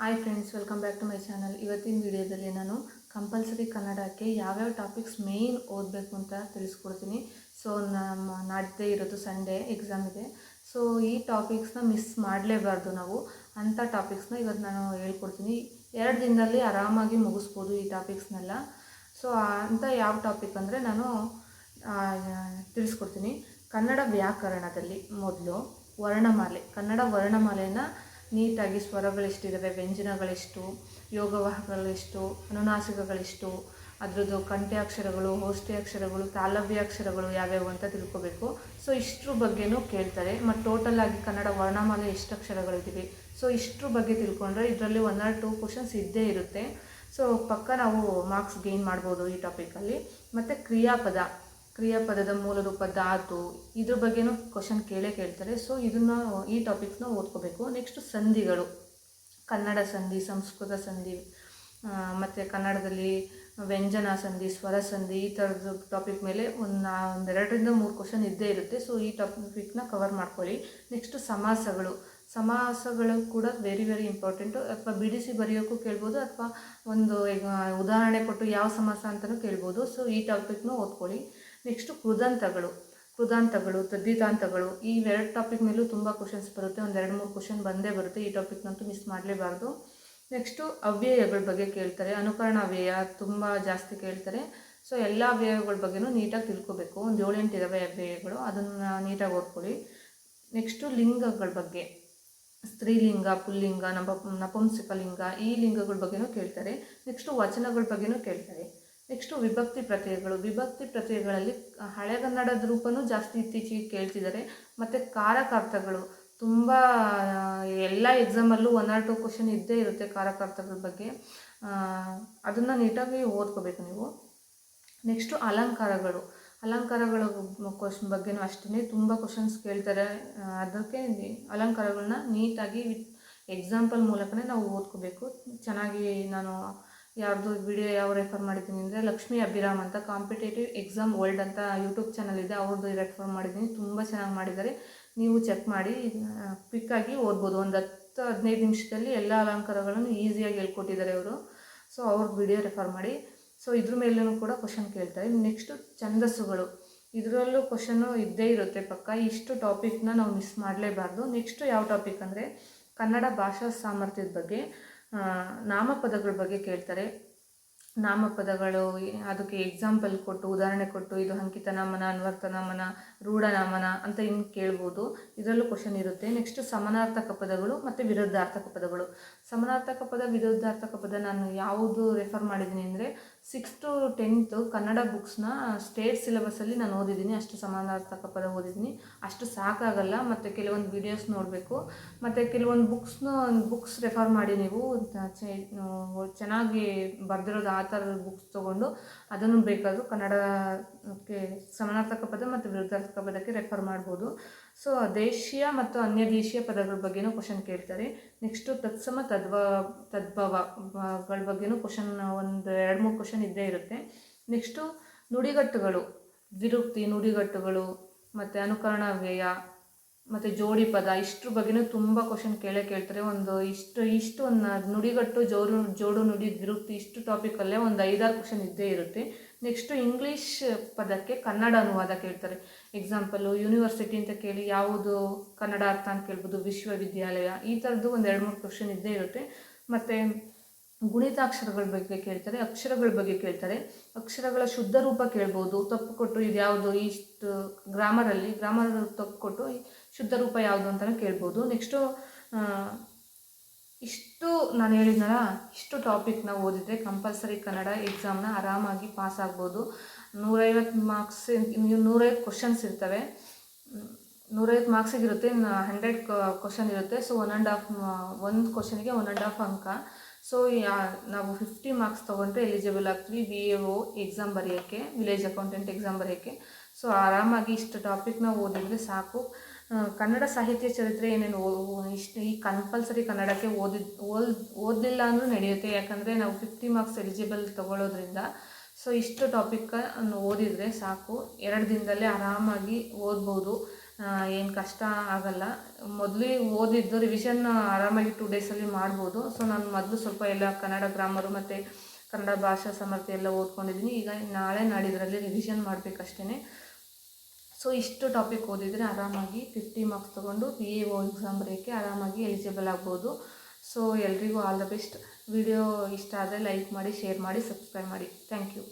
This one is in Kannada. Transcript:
Hi friends welcome back to my channel ಇವತ್ತಿನ ವಿಡಿಯೋದಲ್ಲಿ ನಾನು ಕಂಪಲ್ಸರಿ ಕನ್ನಡಕ್ಕೆ ಯಾವ್ಯಾವ ಟಾಪಿಕ್ಸ್ ಮೇಯ್ನ್ ಓದಬೇಕು ಅಂತ ತಿಳಿಸ್ಕೊಡ್ತೀನಿ. ಸೊ ನಮ್ಮ ನಾಡ್ದೇ ಇರೋದು ಸಂಡೇ ಎಕ್ಸಾಮ್ ಇದೆ. ಸೊ ಈ ಟಾಪಿಕ್ಸ್ನ ಮಿಸ್ ಮಾಡಲೇಬಾರ್ದು ನಾವು. ಅಂಥ ಟಾಪಿಕ್ಸ್ನ ಇವತ್ತು ನಾನು ಹೇಳ್ಕೊಡ್ತೀನಿ. ಎರಡು ದಿನದಲ್ಲಿ ಆರಾಮಾಗಿ ಮುಗಿಸ್ಬೋದು ಈ ಟಾಪಿಕ್ಸ್ನೆಲ್ಲ ಸೊ ಅಂಥ ಯಾವ ಟಾಪಿಕ್ ಅಂದರೆ ನಾನು ತಿಳಿಸ್ಕೊಡ್ತೀನಿ. ಕನ್ನಡ ವ್ಯಾಕರಣದಲ್ಲಿ ಮೊದಲು ವರ್ಣಮಾಲೆ. ಕನ್ನಡ ವರ್ಣಮಾಲೆಯನ್ನು ನೀಟಾಗಿ ಸ್ವರಗಳೆಷ್ಟಿದ್ದಾವೆ ವ್ಯಂಜನಗಳೆಷ್ಟು ಯೋಗವಾಹಗಳೆಷ್ಟು ಅನುನಾಸಿಕಗಳೆಷ್ಟು, ಅದರದ್ದು ಕಂಠ್ಯಾಕ್ಷರಗಳು ಅಕ್ಷರಗಳು ತಾಲವ್ಯ ಅಕ್ಷರಗಳು ಯಾವ್ಯಾವು ಅಂತ ತಿಳ್ಕೊಬೇಕು. ಸೊ ಇಷ್ಟ್ರ ಬಗ್ಗೆನೂ ಕೇಳ್ತಾರೆ. ಮತ್ತು ಟೋಟಲ್ ಆಗಿ ಕನ್ನಡ ವರ್ಣಮಾಲೆ ಎಷ್ಟು ಅಕ್ಷರಗಳಿದ್ದೀವಿ ಸೊ ಇಷ್ಟ್ರ ಬಗ್ಗೆ ತಿಳ್ಕೊಂಡ್ರೆ ಇದರಲ್ಲಿ ಒನ್ ಆರ್ ಟೂ ಕ್ವಶನ್ಸ್ ಇದ್ದೇ ಇರುತ್ತೆ. ಸೊ ಪಕ್ಕ ನಾವು ಮಾರ್ಕ್ಸ್ ಗೇನ್ ಮಾಡ್ಬೋದು ಈ ಟಾಪಿಕಲ್ಲಿ ಮತ್ತು ಕ್ರಿಯಾಪದ. ಕ್ರಿಯಾಪದದ ಮೂಲ ರೂಪ ಧಾತು, ಇದ್ರ ಬಗ್ಗೆನೂ ಕ್ವಶನ್ ಕೇಳೇ ಕೇಳ್ತಾರೆ. ಸೊ ಇದನ್ನು ಈ ಟಾಪಿಕ್ಸ್ನ ಓದ್ಕೋಬೇಕು. ನೆಕ್ಸ್ಟ್ ಸಂಧಿಗಳು. ಕನ್ನಡ ಸಂಧಿ, ಸಂಸ್ಕೃತ ಸಂಧಿ ಮತ್ತು ಕನ್ನಡದಲ್ಲಿ ವ್ಯಂಜನ ಸಂಧಿ, ಸ್ವರ ಸಂಧಿ, ಈ ಥರದ ಟಾಪಿಕ್ ಮೇಲೆ ಒಂದು ಒಂದೆರಡರಿಂದ ಮೂರು ಕ್ವಶನ್ ಇದ್ದೇ ಇರುತ್ತೆ. ಸೊ ಈ ಟಾಪಿಕ್ನ ಕವರ್ ಮಾಡ್ಕೊಳ್ಳಿ. ನೆಕ್ಸ್ಟ್ ಸಮಾಸಗಳು. ಸಮಾಸಗಳು ಕೂಡ ವೆರಿ ವೆರಿ ಇಂಪಾರ್ಟೆಂಟು ಅಥವಾ ಬಿಡಿಸಿ ಬರೆಯೋಕ್ಕೂ ಕೇಳ್ಬೋದು, ಅಥವಾ ಒಂದು ಉದಾಹರಣೆ ಕೊಟ್ಟು ಯಾವ ಸಮಾಸ ಅಂತಲೂ ಕೇಳ್ಬೋದು. ಸೊ ಈ ಟಾಪಿಕ್ನೂ ಓದ್ಕೊಳ್ಳಿ. ನೆಕ್ಸ್ಟು ಕೃದಂತಗಳು ಕೃದಾಂತಗಳು ತದ್ದಿತಾಂತಗಳು ಈ ಎರಡು ಟಾಪಿಕ್ ಮೇಲೂ ತುಂಬ ಕ್ವಶನ್ಸ್ ಬರುತ್ತೆ. ಒಂದು ಎರಡು ಮೂರು ಕ್ವಶನ್ ಬಂದೇ ಬರುತ್ತೆ. ಈ ಟಾಪಿಕ್ನಂತೂ ಮಿಸ್ ಮಾಡಲೇಬಾರ್ದು. ನೆಕ್ಸ್ಟು ಅವ್ಯಯಗಳ ಬಗ್ಗೆ ಕೇಳ್ತಾರೆ. ಅನುಕರಣ ಅವ್ಯಯ ತುಂಬ ಜಾಸ್ತಿ ಕೇಳ್ತಾರೆ. ಸೊ ಎಲ್ಲ ಅವ್ಯಯಗಳ ಬಗ್ಗೆನೂ ನೀಟಾಗಿ ತಿಳ್ಕೊಬೇಕು. ಒಂದು ಏಳೆಂಟು ಇದ್ದಾವೆ ಅವ್ಯಯಗಳು. ಅದನ್ನು ನೀಟಾಗಿ ಓದ್ಕೊಳ್ಳಿ. ನೆಕ್ಸ್ಟು ಲಿಂಗಗಳ ಬಗ್ಗೆ. ಸ್ತ್ರೀಲಿಂಗ, ಪುಲ್ಲಿಂಗ, ನಪ, ನಪುಂಸಕಲಿಂಗ ಈ ಲಿಂಗಗಳ ಬಗ್ಗೆನೂ ಕೇಳ್ತಾರೆ. ನೆಕ್ಸ್ಟು ವಚನಗಳ ಬಗ್ಗೆನೂ ಕೇಳ್ತಾರೆ. ನೆಕ್ಸ್ಟು ವಿಭಕ್ತಿ ಪ್ರತ್ಯಯಗಳು ವಿಭಕ್ತಿ ಪ್ರತ್ಯಯಗಳಲ್ಲಿ ಹಳೆಗನ್ನಡದ ರೂಪನೂ ಜಾಸ್ತಿ ಇತ್ತೀಚೆಗೆ ಕೇಳ್ತಿದ್ದಾರೆ. ಮತ್ತು ಕಾರಕಾರ್ಥಗಳು ತುಂಬ ಎಲ್ಲ ಎಕ್ಸಾಮಲ್ಲೂ ಒನ್ ಆರ್ ಟು ಕ್ವಶನ್ ಇದ್ದೇ ಇರುತ್ತೆ ಕಾರಕಾರ್ಥಗಳ ಬಗ್ಗೆ. ಅದನ್ನು ನೀಟಾಗಿ ಓದ್ಕೋಬೇಕು ನೀವು. ನೆಕ್ಸ್ಟು ಅಲಂಕಾರಗಳು. ಅಲಂಕಾರಗಳ ಕ್ವಶನ್ ಬಗ್ಗೆನೂ ಅಷ್ಟೇ ತುಂಬ ಕ್ವಶನ್ಸ್ ಕೇಳ್ತಾರೆ. ಅದಕ್ಕೆ ಅಲಂಕಾರಗಳನ್ನ ನೀಟಾಗಿ ಎಕ್ಸಾಂಪಲ್ ಮೂಲಕನೇ ನಾವು ಓದ್ಕೋಬೇಕು. ಚೆನ್ನಾಗಿ ನಾನು ಯಾರ್ದು ವಿಡಿಯೋ ಯಾವ ರೆಫರ್ ಮಾಡಿದ್ದೀನಿ ಅಂದರೆ ಲಕ್ಷ್ಮೀ ಅಭಿರಾಮ್ ಅಂತ ಕಾಂಪಿಟೇಟಿವ್ ಎಕ್ಸಾಮ್ ವರ್ಲ್ಡ್ ಅಂತ ಯೂಟ್ಯೂಬ್ ಚಾನಲ್ ಇದೆ. ಅವ್ರದ್ದು ರೆಫರ್ ಮಾಡಿದ್ದೀನಿ. ತುಂಬ ಚೆನ್ನಾಗಿ ಮಾಡಿದ್ದಾರೆ. ನೀವು ಚೆಕ್ ಮಾಡಿ ಕ್ವಿಕ್ಕಾಗಿ ಓದ್ಬೋದು. ಒಂದು ಹತ್ತು ಹದಿನೈದು ನಿಮಿಷದಲ್ಲಿ ಎಲ್ಲ ಅಲಂಕಾರಗಳನ್ನು ಈಸಿಯಾಗಿ ಹೇಳ್ಕೊಟ್ಟಿದ್ದಾರೆ ಅವರು. ಸೊ ಅವ್ರದ್ದು ವಿಡಿಯೋ ರೆಫರ್ ಮಾಡಿ. ಸೊ ಇದ್ರ ಮೇಲೂ ಕೂಡ ಕ್ವಶನ್ ಕೇಳ್ತಾರೆ. ನೆಕ್ಸ್ಟು ಛಂದಸ್ಸುಗಳು. ಇದರಲ್ಲೂ ಕ್ವಶನ್ನು ಇದ್ದೇ ಇರುತ್ತೆ ಪಕ್ಕ. ಇಷ್ಟು ಟಾಪಿಕ್ನ ನಾವು ಮಿಸ್ ಮಾಡಲೇಬಾರ್ದು. ನೆಕ್ಸ್ಟು ಯಾವ ಟಾಪಿಕ್ ಅಂದರೆ ಕನ್ನಡ ಭಾಷಾ ಸಾಮರ್ಥ್ಯದ ಬಗ್ಗೆ. ನಾಮಪದಗಳ ಬಗ್ಗೆ ಕೇಳ್ತಾರೆ. ನಾಮಪದಗಳು ಅದಕ್ಕೆ ಎಕ್ಸಾಂಪಲ್ ಕೊಟ್ಟು, ಉದಾಹರಣೆ ಕೊಟ್ಟು, ಇದು ಅಂಕಿತ ನಾಮನ ಅನ್ವರ್ಥ ನಾಮನ ರೂಢ ನಾಮನ ಅಂತ ಇನ್ನು ಕೇಳ್ಬೋದು. ಇದರಲ್ಲೂ ಕ್ವಶನ್ ಇರುತ್ತೆ. ನೆಕ್ಸ್ಟ್ ಸಮಾನಾರ್ಥಕ ಪದಗಳು ಮತ್ತು ವಿರುದ್ಧಾರ್ಥಕ ಪದಗಳು. ಸಮಾನಾರ್ಥಕ ಪದ, ವಿರೋಧಾರ್ಥಕ ಪದ ನಾನು ಯಾವುದು ರೆಫರ್ ಮಾಡಿದ್ದೀನಿ ಅಂದರೆ ಸಿಕ್ಸ್ ಟು ಟೆಂತು ಕನ್ನಡ ಬುಕ್ಸ್ನ ಸ್ಟೇಟ್ ಸಿಲೆಬಸ್ಸಲ್ಲಿ ನಾನು ಓದಿದ್ದೀನಿ. ಅಷ್ಟು ಸಮಾನಾರ್ಥಕ ಪದ ಓದಿದ್ದೀನಿ. ಅಷ್ಟು ಸಾಕಾಗಲ್ಲ. ಮತ್ತು ಕೆಲವೊಂದು ವೀಡಿಯೋಸ್ ನೋಡಬೇಕು. ಮತ್ತು ಕೆಲವೊಂದು ಬುಕ್ಸ್ನ ಬುಕ್ಸ್ ರೆಫರ್ ಮಾಡಿ ನೀವು ಚೆನ್ನಾಗಿ ಬರೆದಿರೋದು ಆ ಥರದ ಬುಕ್ಸ್ ತೊಗೊಂಡು ಅದನ್ನು ಬೇಕಾದರೂ ಕನ್ನಡಕ್ಕೆ ಸಮಾನಾರ್ಥಕ ಪದ ಮತ್ತು ವಿರೋಧಾರ್ಥಕ ಪದಕ್ಕೆ ರೆಫರ್ ಮಾಡ್ಬೋದು. ಸೊ ದೇಶೀಯ ಮತ್ತು ಅನ್ಯ ದೇಶೀಯ ಪದಗಳ ಬಗ್ಗೆನೂ ಕ್ವಶನ್ ಕೇಳ್ತಾರೆ. ನೆಕ್ಸ್ಟು ತತ್ಸಮ ತದ್ವ ತದ್ಭವಗಳ ಬಗ್ಗೆನೂ ಕ್ವಶನ್ ಒಂದು ಎರಡು ಮೂರು ಕ್ವಶನ್ ಇದ್ದೇ ಇರುತ್ತೆ. ನೆಕ್ಸ್ಟು ನುಡಿಗಟ್ಟುಗಳು, ವಿರುಕ್ತಿ, ನುಡಿಗಟ್ಟುಗಳು, ಮತ್ತು ಅನುಕರಣ ವ್ಯಯ, ಮತ್ತು ಜೋಡಿ ಪದ, ಇಷ್ಟ್ರ ಬಗ್ಗೆನೂ ತುಂಬ ಕ್ವಶನ್ ಕೇಳೇ ಕೇಳ್ತಾರೆ. ಒಂದು ಇಷ್ಟು ಇಷ್ಟು ಒಂದು ನುಡಿಗಟ್ಟು, ಜೋರು, ಜೋಡು ನುಡಿ, ವಿರುಕ್ತಿ, ಇಷ್ಟು ಟಾಪಿಕಲ್ಲೇ ಒಂದು ಐದಾರು ಕ್ವಶನ್ ಇದ್ದೇ ಇರುತ್ತೆ. ನೆಕ್ಸ್ಟು ಇಂಗ್ಲೀಷ್ ಪದಕ್ಕೆ ಕನ್ನಡ ಅನುವಾದ ಕೇಳ್ತಾರೆ. ಎಕ್ಸಾಂಪಲು ಯೂನಿವರ್ಸಿಟಿ ಅಂತ ಕೇಳಿ ಯಾವುದು ಕನ್ನಡ ಅರ್ಥ ಅಂತ ಕೇಳ್ಬೋದು, ವಿಶ್ವವಿದ್ಯಾಲಯ, ಈ ಥರದ್ದು ಒಂದು ಎರಡು ಮೂರು ಕ್ವಶನ್ ಇದ್ದೇ ಇರುತ್ತೆ. ಮತ್ತು ಗುಣಿತಾಕ್ಷರಗಳ ಬಗ್ಗೆ ಕೇಳ್ತಾರೆ, ಅಕ್ಷರಗಳ ಬಗ್ಗೆ ಕೇಳ್ತಾರೆ. ಅಕ್ಷರಗಳ ಶುದ್ಧ ರೂಪ ಕೇಳ್ಬೋದು, ತಪ್ಪು ಕೊಟ್ಟು ಇದು ಯಾವುದು ಇಷ್ಟು ಗ್ರಾಮರಲ್ಲಿ ಗ್ರಾಮರ್ ತಪ್ಪು ಕೊಟ್ಟು ಶುದ್ಧ ರೂಪ ಯಾವುದು ಅಂತಲೂ ಕೇಳ್ಬೋದು. ನೆಕ್ಸ್ಟು ಇಷ್ಟು ನಾನು ಹೇಳಿದ್ನಲ್ಲ, ಇಷ್ಟು ಟಾಪಿಕ್ನ ಓದಿದರೆ ಕಂಪಲ್ಸರಿ ಕನ್ನಡ ಎಕ್ಸಾಮ್ನ ಆರಾಮಾಗಿ ಪಾಸ್ ಆಗ್ಬೋದು. ನೂರೈವತ್ತು ಮಾರ್ಕ್ಸ್ ನೂರೈವತ್ತು ಕ್ವಶನ್ಸ್ ಇರ್ತವೆ. ನೂರೈವತ್ತು ಮಾರ್ಕ್ಸಿಗೆ ಇರುತ್ತೆ ಹಂಡ್ರೆಡ್ ಕ್ವಶನ್ ಇರುತ್ತೆ. ಸೊ ಒನ್ ಆ್ಯಂಡ್ ಹಾಫ್ ಒಂದು ಕ್ವಶನಿಗೆ ಒನ್ ಆ್ಯಂಡ್ ಹಾಫ್ ಅಂಕ. ಸೊ ನಾವು ಫಿಫ್ಟಿ ಮಾರ್ಕ್ಸ್ ತೊಗೊಂಡ್ರೆ ಎಲಿಜಿಬಲ್ ಆಗ್ತೀವಿ ವಿ ಎ ಒ ಎಕ್ಸಾಮ್ ಬರೆಯೋಕ್ಕೆ ವಿಲೇಜ್ ಅಕೌಂಟೆಂಟ್ ಎಕ್ಸಾಮ್ ಬರೆಯೋಕ್ಕೆ. ಸೊ ಆರಾಮಾಗಿ ಇಷ್ಟು ಟಾಪಿಕ್ನ ಓದಿದರೆ ಸಾಕು. ಕನ್ನಡ ಸಾಹಿತ್ಯ ಚರಿತ್ರೆ ಏನೇನು ಇಷ್ಟು ಈ ಕಂಪಲ್ಸರಿ ಕನ್ನಡಕ್ಕೆ ಓದಿದ ಓದ್ ಓದಲಿಲ್ಲ ಅಂದರೂ ನಡೆಯುತ್ತೆ. ಯಾಕಂದರೆ ನಾವು ಫಿಫ್ಟಿ ಮಾರ್ಕ್ಸ್ ಎಲಿಜಿಬಲ್ ತೊಗೊಳೋದ್ರಿಂದ ಸೊ ಇಷ್ಟು ಟಾಪಿಕ್ ಓದಿದರೆ ಸಾಕು. ಎರಡು ದಿನದಲ್ಲೇ ಆರಾಮಾಗಿ ಓದ್ಬೋದು. ಏನು ಕಷ್ಟ ಆಗಲ್ಲ. ಮೊದಲು ಓದಿದ್ದು ರಿವಿಷನ್ ಆರಾಮಾಗಿ ಟೂ ಡೇಸಲ್ಲಿ ಮಾಡ್ಬೋದು. ಸೊ ನಾನು ಮೊದಲು ಸ್ವಲ್ಪ ಎಲ್ಲ ಕನ್ನಡ ಗ್ರಾಮರು ಮತ್ತು ಕನ್ನಡ ಭಾಷಾ ಸಮರ್ಥ ಎಲ್ಲ ಓದ್ಕೊಂಡಿದ್ದೀನಿ ಈಗ ನಾಳೆ ನಾಡಿದ್ರಲ್ಲಿ ರಿವಿಷನ್ ಮಾಡಬೇಕಷ್ಟೇ ಸೊ ಇಷ್ಟು ಟಾಪಿಕ್ ಓದಿದರೆ ಆರಾಮಾಗಿ ಫಿಫ್ಟಿ ಮಾರ್ಕ್ಸ್ ತೊಗೊಂಡು ಪಿ ಎ ಒ ಎಕ್ಸಾಮ್ ಬರೆಯೋಕ್ಕೆ ಆರಾಮಾಗಿ ಎಲಿಜಿಬಲ್ ಆಗ್ಬೋದು. ಸೊ ಎಲ್ರಿಗೂ ಆಲ್ ದ ಬೆಸ್ಟ್ ವಿಡಿಯೋ ಇಷ್ಟ ಆದರೆ ಲೈಕ್ ಮಾಡಿ ಶೇರ್ ಮಾಡಿ ಸಬ್ಸ್ಕ್ರೈಬ್ ಮಾಡಿ. Thank you